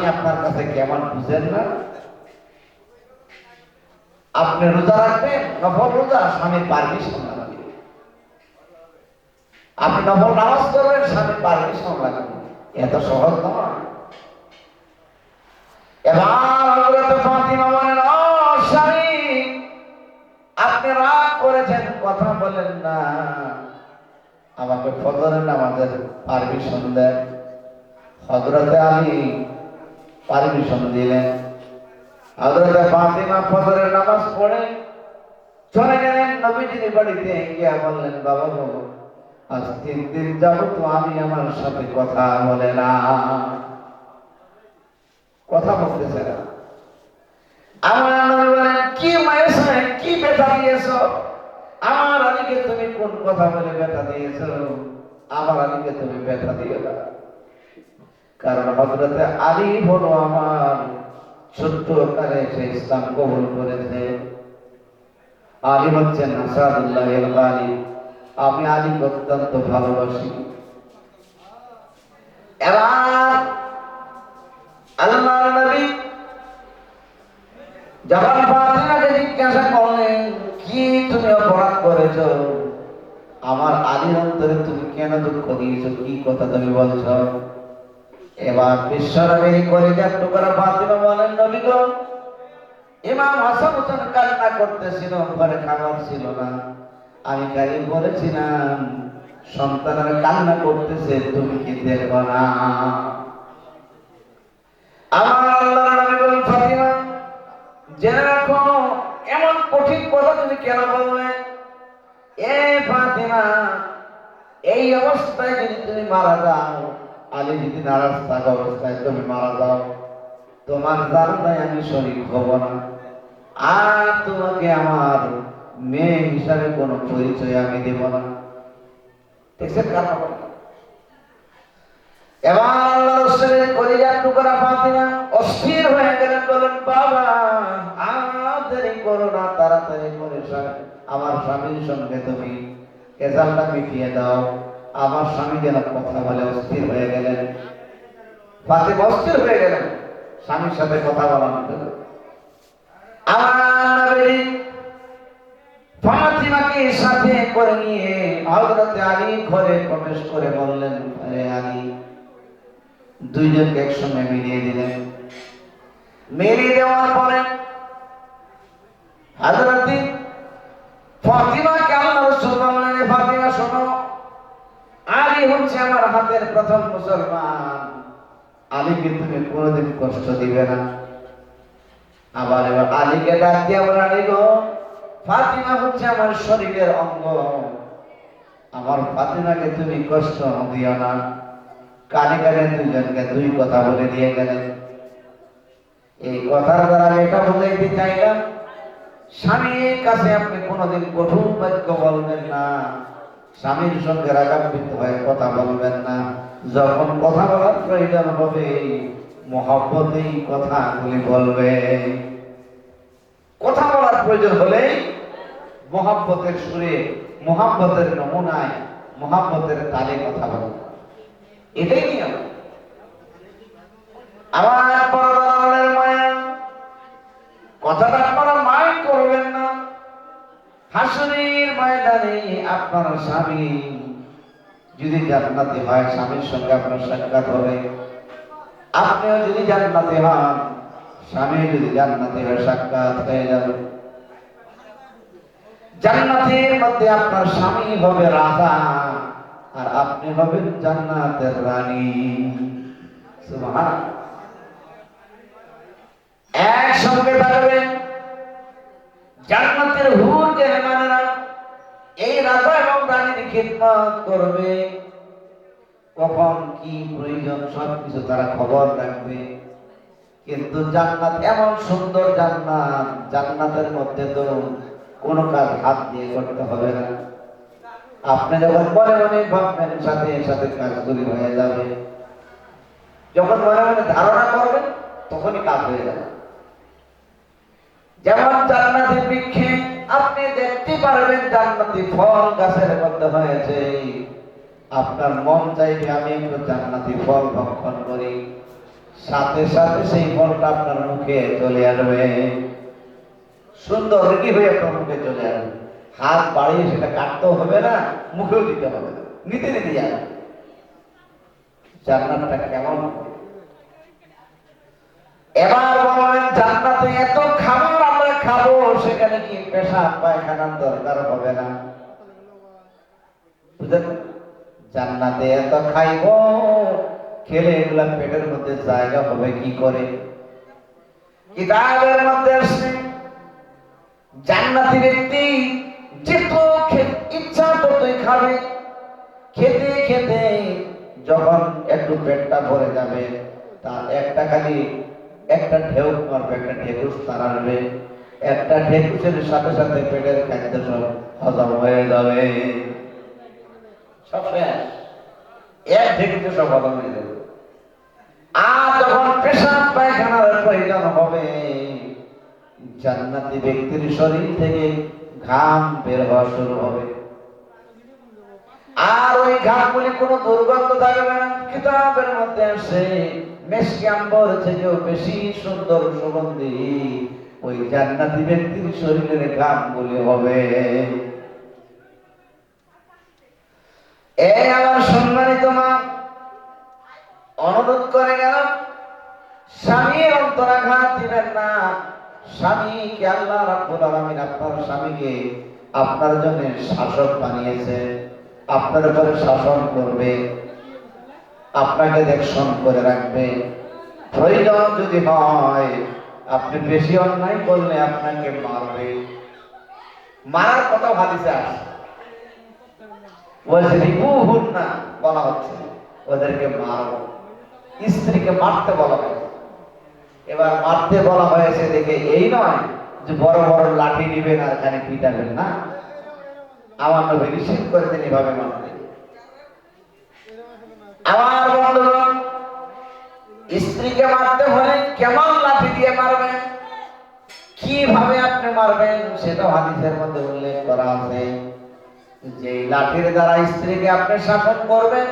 স্বামী আপনার কাছে কেমন বুঝেন না? আপনি রোজা রাখবেন? নফল রোজা? স্বামীর পারমিশন লাগবে। আপনি নফল নামাজ করবেন স্বামীর পারমিশন লাগবে। এত সহজ নয়। এবার স্বামী, আপনি রাগ করেছেন, কথা বলেন না। আমাকে ফজরের নামাজের পারমিশন দেন। হজরতে আলী পারমিশন দিলেন। হজরতে ফাতিমা ফজরের নামাজ পড়ে চলে গেলেন, নবীজির বাড়িতে বললেন, বাবা বাবু আজ তিন দিন যাব তো আমি আমার সাথে কথা বলে না। কথা বলতেছে না। আমার নবী বলেন, কি মায়ের কি ব্যথা দিয়েছ? আমার আলীকে তুমি কোন কথা বলে ব্যথা দিয়েছ? আমার আলীকে তুমি ব্যথা দিও না। কারণ হজরতে আলী হলো আমার কালে সে ইসলাম কবুল করেছে। আলী হচ্ছেন আসাদুল্লাহ আলী আমি আলীকে অত্যন্ত ভালোবাসি। এবার আল্লাহ নবী যখন জিজ্ঞাসা করলেন, কি তুমি অপরাধ আমার আলীর অন্তরে তুমি কেন দুঃখ দিয়েছ? কি কথা তুমি বলছো? এবার বিশ্বনবীর কলিজার টুকরা ফাতিমা বলেন নবী গো ইমাম হাসান হোসেন কান্না করতেছিল, ঘরে খাবার ছিল না। আমি গাড়ি বলেছিলাম, সন্তানের কান্না করতেছে, তুমি কি দেখো না? আমার আল্লাহ নবী বলেন, ফাতিমা, জেনে রাখো, এমন কঠিন কথা তুমি কেন বললে? এ ফাতিমা, এই অবস্থায় যদি তুমি মারা যাও আলী যদি নারাজ থাকা অবস্থায় তুমি মারা যাও, তোমার জানায় আমি শরীর হব না। আর তোমাকে আমার মেয়ে হিসাবে কোনো পরিচয় আমি দেব না। দেখছেন? এবার টুকরা ফাতিমা অস্থির হয়ে গেলেন বলেন বাবা করো না, তাড়াতাড়ি করে আমার স্বামীর সঙ্গে তুমি কেজালটা মিটিয়ে দাও। আমার স্বামী যেন কথা বলে অস্থির হয়ে গেলেন। অস্থির হয়ে গেলেন। স্বামীর সাথে কথা বলার জন্য আমার ফাতিমাকে সাথে করে নিয়ে হযরত আলী ঘরে প্রবেশ করে বললেন, আরে আলী, দুইজনকে একসঙ্গে মিলিয়ে দিলেন। মিলিয়ে দেওয়ার পরে হযরত ফাতিমা হচ্ছে আমার হাতের প্রথম মুসলমান। আলীকে তুমি কোনোদিন কষ্ট দিবে না। আবার এবার আলীকে ডাক দিয়ে বলে, আলী ফাতিমা হচ্ছে আমার শরীরের অঙ্গ। আমার ফাতিমাকে তুমি কষ্ট দিও না। কানে কানে দুজনকে দুই কথা বলে দিয়ে গেলেন। এই কথার দ্বারা এটা বুঝাইতে চাইলাম, স্বামীর কাছে আপনি কোনোদিন কঠোর বাক্য বলবেন না। স্বামীর সঙ্গে রাগান্বিত হয়ে কথা বলবেন না। যখন কথা বলার প্রয়োজন হবে মহব্বতেই কথাগুলি বলবে কথা বলার প্রয়োজন হলে মহাব্বতের সুরে, মহাব্বতের নমুনায়, মহাব্বতের তালে কথা বলবে এটাই নিয়ম। আমার কথাটা আপনারা মায় করবেন না। হাসুরের ময়দানে আপনার স্বামী যদি জান্নাতে হয়, স্বামীর সঙ্গে আপনার সাক্ষাৎ হবে। আপনিও যদি জান্নাতে হন স্বামী যদি জান্নাতে হয় সাক্ষাৎ হয়ে যাবে। জান্নাতের মধ্যে আপনার স্বামী হবে রাজা, আর আপনি হবেন জান্নাতের রানী। একসঙ্গে থাকবেন। জান্নাতের হুর মেহমানেরা এই রাজা এবং রানীর খিদমত করবে। কখন কি প্রয়োজন সবকিছু তারা খবর রাখবে। কিন্তু জান্নাত এমন সুন্দর জান্নাত, জান্নাতের মধ্যে তো কোনো কাজ হাত দিয়ে করতে হবে না। আপনি যখন মনে মনে ভাববেন সাথে সাথে কাজগুলি হয়ে যাবে। যখন মনে মনে ধারণা করবেন, তখনই কাজ হয়ে যাবে। যেমন জান্নাতি ফল গাছের মধ্যে হয়েছে। আপনার মন চাইবে আমি একটু জান্নাতি ফল ভক্ষণ করি। সাথে সাথে সেই ফলটা আপনার মুখে চলে আসবে। সুন্দর রেডি হয়ে আপনার মুখে চলে আসবে? হাত বাড়িয়ে সেটা কাটতেও হবে না, মুখেও দিতে হবে না। নিতে নিতে যাবে। জান্নাতটা কেমন? এবার বলেন, জান্নাতে এত খাবার খাব, সেখানে কি পেশাব, পায়খানার দরকার হবে না। বুঝলেন? জান্নাতে এত খাইব, খেলে এগুলা পেটের মধ্যে জায়গা হবে কি করে? কিতাবের মধ্যে আসছে, জান্নাতি ব্যক্তি যেত ইচ্ছা ততই খাবে। খেতে খেতে যখন একটু পেটটা ভরে যাবে, তার একটা খালি একটা ঢেউ মারবে, একটা তার আসবে একটা ঢেকুসের সাথে সাথে পেটের খাদ্য সব হজম হয়ে যাবে। সব শেষ। এক সব হজম হয়ে যাবে। আর যখন পেশাব পায়খানার প্রয়োজন হবে, জান্নাতি ব্যক্তির শরীর থেকে ঘাম বের হওয়া শুরু হবে। আর ওই ঘামগুলি কোনো দুর্গন্ধ থাকবে না, কিতাবের মধ্যে আসে মেশকি আম্বর থেকেও বেশি সুন্দর সুগন্ধি। ওই জান্নাতি ব্যক্তির শরীরের ঘামগুলি হবে। এই আমার সম্মানিত মা, অনুরোধ করে গেল স্বামীর অন্তরাঘাত দিবেন না। স্বামীকে আল্লাহ রাব্বুল আলামিন আপনার স্বামীকে আপনার জন্য শাসক বানিয়েছে। আপনার উপরে শাসন করবে। আপনাকে দেখশন করে রাখবে। প্রয়োজন যদি হয় আপনি বেশি অন্যায় করলে আপনাকে মারবে। মারার কথা ওয়াজরিবুহুন না বলা হচ্ছে, ওদেরকে মারো। স্ত্রীকে মারতে বলা এবার মারতে বলা হয়েছে দেখে এই নয় যে বড় বড় লাঠি নিবেন আর এখানে পিটাবেন না। আমার নবী নিষেধ করেছেন এভাবে মারতে। আমার বন্ধুগণ স্ত্রীকে মারতে হলে কেমন লাঠি দিয়ে মারবেন? কীভাবে আপনি মারবেন? সেটা হাদিসের মধ্যে উল্লেখ করা আছে। যে লাঠির দ্বারা স্ত্রীকে আপনি শাসন করবেন,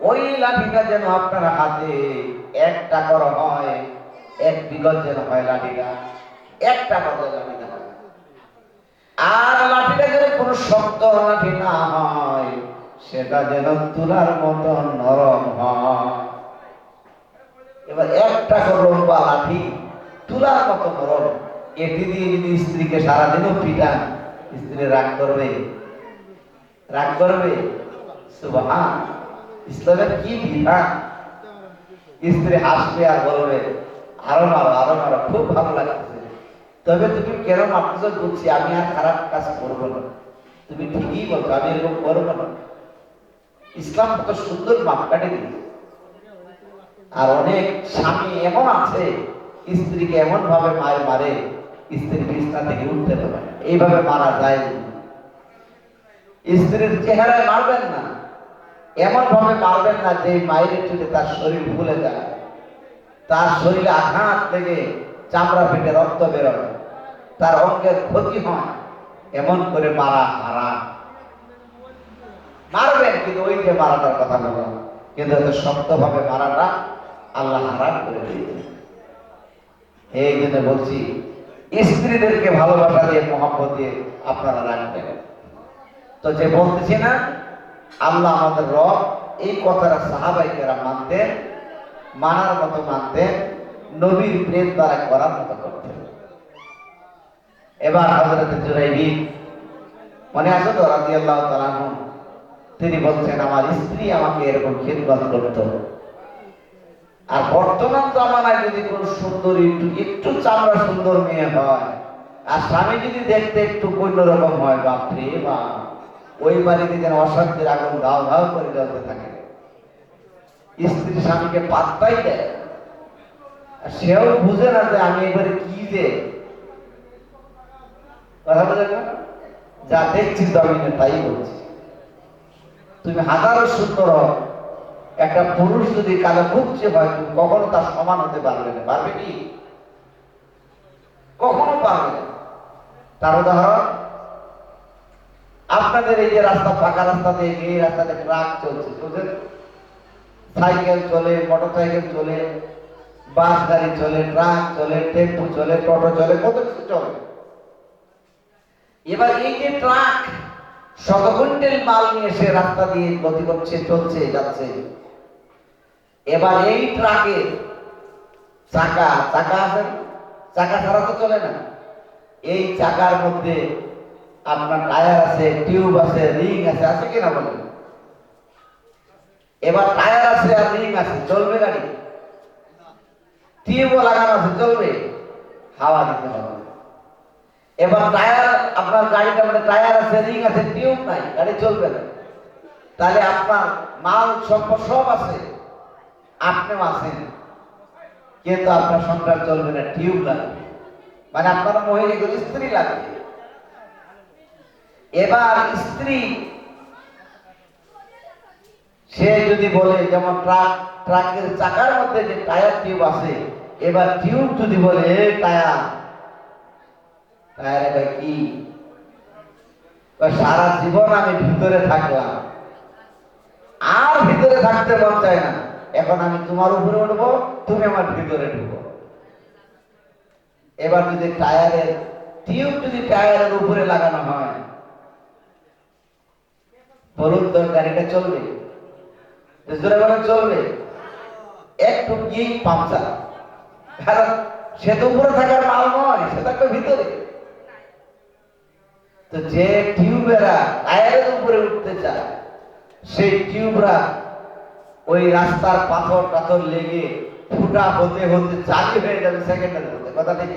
ওই লাঠিটা যেন আপনার হাতে একটা কর হয়, এক বিগত যেন হয় লাঠিটা। একটা কত লাঠিটা আর লাঠিটা যেন কোনো শক্ত লাঠি না হয়, সেটা যেন তুলার মতো নরম হয়। এবার একটা লম্বা লাঠি, তুলার মতো নরম এটি দিয়ে যদি স্ত্রীকে সারাদিনও পিটান স্ত্রী রাগ করবে? রাগ করবে? সুবহান। ইসলামের কি বিধান? স্ত্রী হাসবে আর বলবে, আরও মারো আরও মারো, খুব ভালো লাগছে তবে তুমি কেন মারতেছো বুঝছি আমি আর খারাপ কাজ করব না। তুমি ঠিকই বলছো, আমি এরকম করব না। ইসলাম কত সুন্দর মাপকাঠি দিয়েছে। আর অনেক স্বামী এমন আছে, স্ত্রীকে এমন ভাবে মার মারে, স্ত্রী বিছনা থেকে উঠতে পারে এইভাবে মারা যায়। স্ত্রীর চেহারায় মারবেন না। এমন ভাবে মারবেন না যে মায়ের চুলে তার শরীর ভুলে যায়। তার শরীরে আঘাত লেগে চামড়া ফেটে রক্ত বেরোয়। তার অঙ্গের ক্ষতি হয়। এমন করে মারা হারাম মারবেন, কিন্তু ওই যে মারাটার কথা বলো কিন্তু এত শক্তভাবে মারাটা আল্লাহ হারাম করে দিয়েছে। এই জন্য বলছি, স্ত্রীদেরকে ভালোবাসা দিয়ে, মহব্বত দিয়ে আপনারা রাখবেন তো যে বলতেছি না, আল্লাহ আমাদের রব এই কথাটা সাহাবাইকেরা মানতেন, মানার মতো মানতেন, নবীর প্রেম দ্বারা করার মতো করতেন। এবার হজরত জুরাইবি, মনে আছে তো রাজি আল্লাহ তিনি বলছেন, আমার স্ত্রী আমাকে এরকম খিদমত করতো। আর বর্তমান জামানায় যদি কোন সুন্দরী একটু একটু চামড়া সুন্দর মেয়ে হয়, আর স্বামী যদি দেখতে একটু অন্যরকম হয়, বাপরে বা, ওই বাড়িতে যেন অশান্তির আগুন গাও গাও করে জ্বলতে থাকে। স্ত্রী স্বামীকে পাত্তাই দেয়। সেও বুঝে না যে আমি এবারে কি যে। কথা বোঝেন না? যা দেখছি জমিনে তাই বলছি। তুমি হাজারো সুন্দর হও। একটা পুরুষ যদি কালো খুঁজছে হয় কখনো তার সমান হতে পারবে না। পারবে কি? কখনো পারবে না। তার উদাহরণ, আপনাদের এই যে রাস্তা, ফাঁকা রাস্তা দিয়ে এই রাস্তাতে ট্রাক চলছে, বুঝলেন? সাইকেল চলে মোটর সাইকেল চলে, বাস গাড়ি চলে, ট্রাক চলে, টেম্পু চলে, টোটো চলে, কত কিছু চলে। এবার এই যে ট্রাক শত কুইন্টাল মাল নিয়ে সে রাস্তা দিয়ে গতি করছে চলছে, যাচ্ছে। এবার এই ট্রাকের চাকা চাকা আছে চাকা ছাড়া তো চলে না। এই চাকার মধ্যে আপনার টায়ার আছে, টিউব আছে, রিং আছে আছে কিনা বলেন? এবার টায়ার আছে আর রিং আছে, চলবে গাড়ি? টিউবও লাগানো আছে, চলবে? হাওয়া দিতে হবে। এবার টায়ার, আপনার গাড়িটা মানে টায়ার আছে, রিং আছে, টিউব নাই, গাড়ি চলবে না। তাহলে আপনার মাল সম্পদ সব আছে। আপনিও আছেন, কিন্তু আপনার সংসার চলবে না, টিউব লাগবে। মানে আপনার মহিলাগুলো স্ত্রী লাগবে। এবার স্ত্রী, সে যদি বলে, যেমন ট্রাক, ট্রাকের চাকার মধ্যে যে টায়ার টিউব আছে, এবার টিউব যদি বলে, "এ, টায়ার টায়ার এবার কি? সারা জীবন আমি ভিতরে থাকলাম। আর ভিতরে থাকতে মন চায় না। এখন আমি তোমার উপরে উঠবো, তুমি আমার ভিতরে ঢুকো। এবার যদি টায়ারের টিউব যদি টায়ারের উপরে লাগানো হয়, বলুন তো গাড়িটা চলবে? চলবে? একটু গিয়েই পাংচার কারণ সে তো উপরে থাকার মাল নয়, সে থাকবে ভিতরে। তো যে টিউবেরা টায়ারের উপরে উঠতে চায়, সেই টিউবরা ওই রাস্তার পাথর টাথর লেগে ফুটা হতে হতে চালি হয়ে যাবে সেকেন্ডের মধ্যে কথা ঠিক